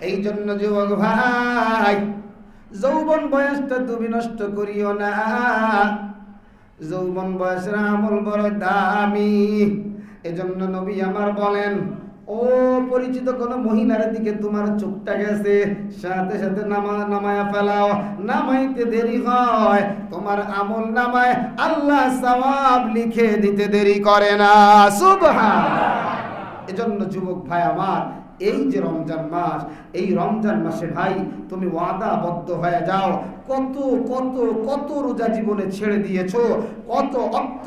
এই জন্য যুবক ভাই, যৌবন বয়সটা তুমি নষ্ট করিও না। যৌবন বয়সের আমল বড় দামি। এজন্য নবী আমার বলেন, ও পরিচিত কোন মহিলার দিকে তোমার চোখটা গেছে, সাথে সাথে নামা, নামায়া ফেলাও। নামাইতে দেরি হয়, তোমার আমল নামায় আল্লাহ সওয়াব লিখে দিতে দেরি করে না। সুবহান। এজন্য যুবক ভাই আমার এই যে রমজান মাস, এই রমজান মাসে ভাই, তুমি ওয়াদাবদ্ধ হয়ে যাও। কত কত কত রোজা জীবনে ছেড়ে দিয়েছ? কত অক্ত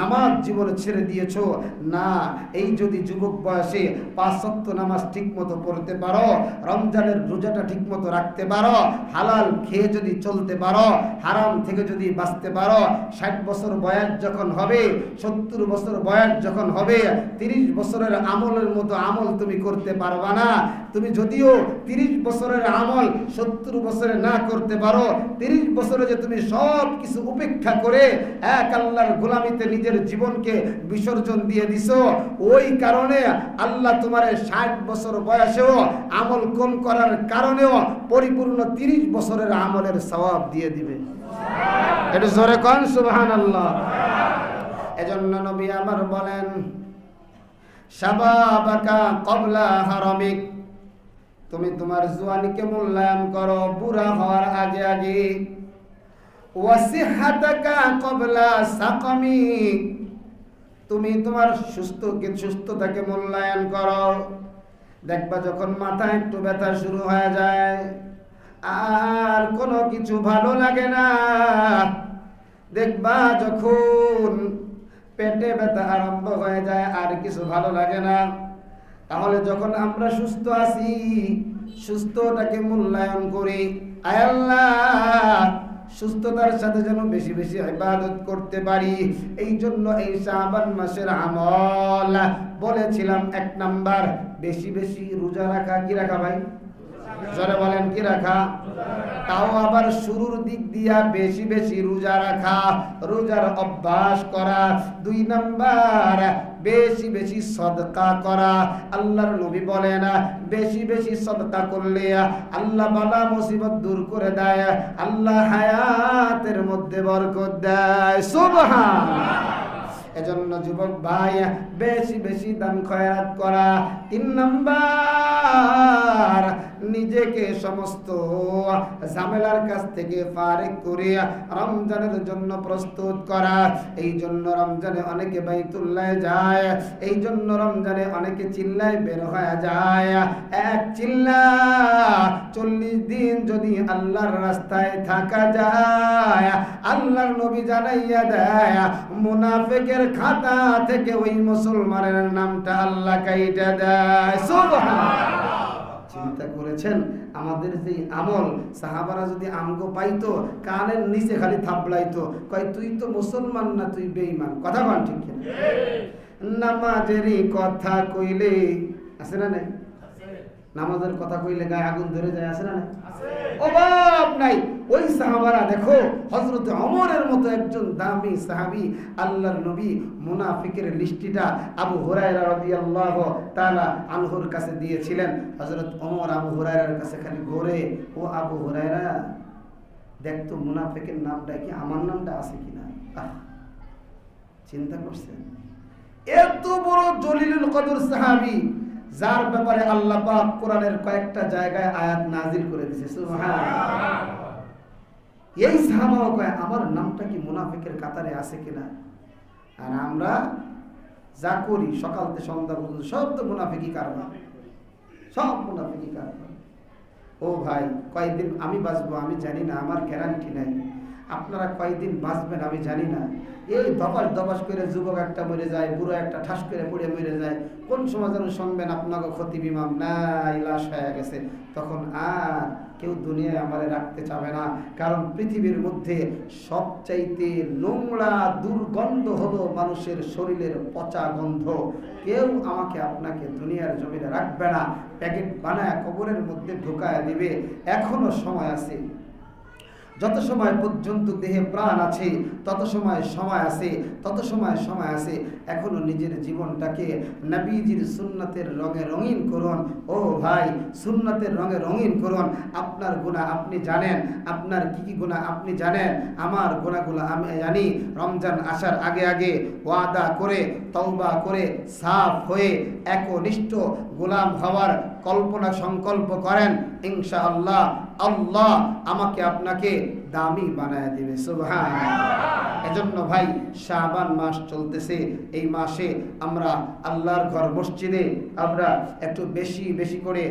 নামাজ জীবনে ছেড়ে দিয়েছ? না, এই যদি যুবক বয়সে পাঁচ সপ্ত নামাজ ঠিক মতো পড়তে পারো, রমজানের রোজাটা ঠিক মতো রাখতে পারো, হালাল খেয়ে যদি চলতে পারো, হারাম থেকে যদি বাঁচতে পারো, ষাট বছর বয়স যখন হবে, সত্তর বছর বয়স যখন হবে, তিরিশ বছরের আমলের মতো আমল তুমি করতে পারবা না। তুমি যদিও তিরিশ বছরের আমল সত্তর বছরে না করতে পারো, তিরিশ বছরে যে তুমি সব কিছু উপেক্ষা করে এক আল্লাহর গোলামিতে নিজের জীবনকে বিসর্জন দিয়ে দিছো, ওই কারণে আল্লাহ তোমার ষাট বছর বয়সেও আমল কম করার কারণেও পরিপূর্ণ তিরিশ বছরের আমলের সওয়াব দিয়ে দিবে। এটা জোরে কন সুবহান আল্লাহ এজন্য নবী আমার বলেন শাবাবাকা কবলা হারামিক। তুমি তোমার জোয়ানিকে মূল্যায়ন করো, বুড়া হওয়ার আগে আগে। ওয়াসিহাতাকা কবলা সাকামিক তুমি তোমার সুস্থকে সুস্থতাকে মূল্যায়ন করো। দেখবা যখন মাথা একটু ব্যথা শুরু হয়ে যায়, আর কোনো কিছু ভালো লাগে না। দেখবা যখন পেটে ব্যথা আরম্ভ হয়ে যায়, আর কিছু ভালো লাগে না। তাহলে যখন আমরা সুস্থ আছি সুস্থটাকে মূল্যায়ন করি সুস্থতার সাথে যেন বেশি বেশি ইবাদত করতে পারি। এই জন্য এই শাবান মাসের আমল বলেছিলাম এক নাম্বার, বেশি বেশি রোজা রাখা কি রাখা ভাই? জোরে বলেন, কি রাখা? তাও আবার শুরুর দিক দিয়া বেশি বেশি রোজা রাখা, রোজার অভ্যাস করা, দুই নাম্বার, বেশি বেশি সদকা করা। আল্লাহর নবী বলেন, বেশি বেশি সদকা করলে আল্লাহ বালা মুসিবত দূর করে দেয়, আল্লাহ হায়াতের মধ্যে বরকত দেয়। সুবহান এজন্য যুবক ভাই, বেশি বেশি দান খয়রাত করা। তিন নাম্বার নিজেকে সমস্ত ঝামেলার কাছ থেকে ফারেক করে রমজানের জন্য প্রস্তুত করা। এই জন্য রমজানে অনেকে বাইতুল্লায় যায়, এই জন্য রমজানে অনেকে চিল্লায় বের হয়ে যায়। এক চিল্লা চল্লিশ দিন যদি আল্লাহর রাস্তায় থাকা যায়, আল্লাহর নবী জানাইয়া দেয়, মুনাফেকের খাতা থেকে ওই মুসলমানের নামটা আল্লাহ কাইটা দেয়। সুবহানাল্লাহ। চিন্তা করেছেন? আমাদের যে আমল সাহাবারা যদি আমগো পাইতো কানের নিচে খালি থাপলাইতো কয় তুই তো মুসলমান না তুই বেইমান কথা বান ঠিক। নামাজেরই কথা কইলে আছে না নাই? নামাজের কথা কইলে গায়ে আগুন ধরে যায় আছে না অভাব নাই। ওই সাহাবারা দেখো হজরত অমরের মতো একজন দামি সাহাবি আল্লাহর নবী মুনাফিকের লিস্টিটা আবু হুরায়রা রাদিয়াল্লাহু তাআলা আনহুর কাছে দিয়েছিলেন। হযরত ওমর আবু হুরায়রার কাছে খালি ঘুরে ও আবু হুরায়রা দেখতো মুনাফিকের নামটা কি আমার নামটা আছে কিনা চিন্তা করছেন? এত বড় জলিলুল কদর সাহাবী যার ব্যাপারে আল্লাহ কোরআনের কয়েকটা জায়গায় আয়াত নাজিল করে সুবহানাল্লাহ। এই সাহাবাও কয়, আমার নামটা কি মুনাফিকের কাতারে আছে কিনা? আর আমরা যা করি, সকাল থেকে সন্ধ্যা পর্যন্ত সব তো মুনাফিকি কারবার। সব মুনাফিকি কারবার। ও ভাই কয়েকদিন আমি বাঁচবো আমি জানি না, আমার গ্যারান্টি নাই। আপনারা কয়েকদিন বাঁচবেন আমি জানি না। এই দপাস দপাস করে যুবক একটা মরে যায়, বুড়ো একটা ঠাস করে পড়ে মরে যায়, কোন সময় যেন শুনবেন আপনাকে ক্ষতি বিমাম? নাই লাশ হয়ে গেছে। তখন আর কেউ দুনিয়ায় আমারে রাখতে চাবে না। কারণ পৃথিবীর মধ্যে সবচাইতে নোংরা দুর্গন্ধ হলো মানুষের শরীরের পচা গন্ধ। কেউ আমাকে আপনাকে দুনিয়ার জমিনে রাখবে না। প্যাকেট বানায় কবরের মধ্যে ঢোকায় দিবে। এখনও সময় আছে। যত সময় পর্যন্ত দেহে প্রাণ আছে, তত সময় সময় আছে, তত সময় সময় আছে, এখনও নিজের জীবনটাকে নাবিজির সুন্নতের রঙে রঙিন করুন। ও ভাই, সুন্নতের রঙে রঙিন করুন। আপনার গুণা আপনি জানেন, আপনার কি কি গুণা আপনি জানেন? আমার গুণাগুলো আমি জানি। রমজান আসার আগে আগে ওয়াদা করে, তওবা করে, সাফ হয়ে একনিষ্ঠ গোলাম হওয়ার কল্পনা সংকল্প করেন। ইনশাআল্লাহ আল্লাহ আমাকে আপনাকে দামি বানায় দেবে সুবহান এজন্য ভাই, শাবান মাস চলতেছে, এই মাসে আমরা আল্লাহর ঘর মসজিদে আমরা একটু বেশি বেশি করে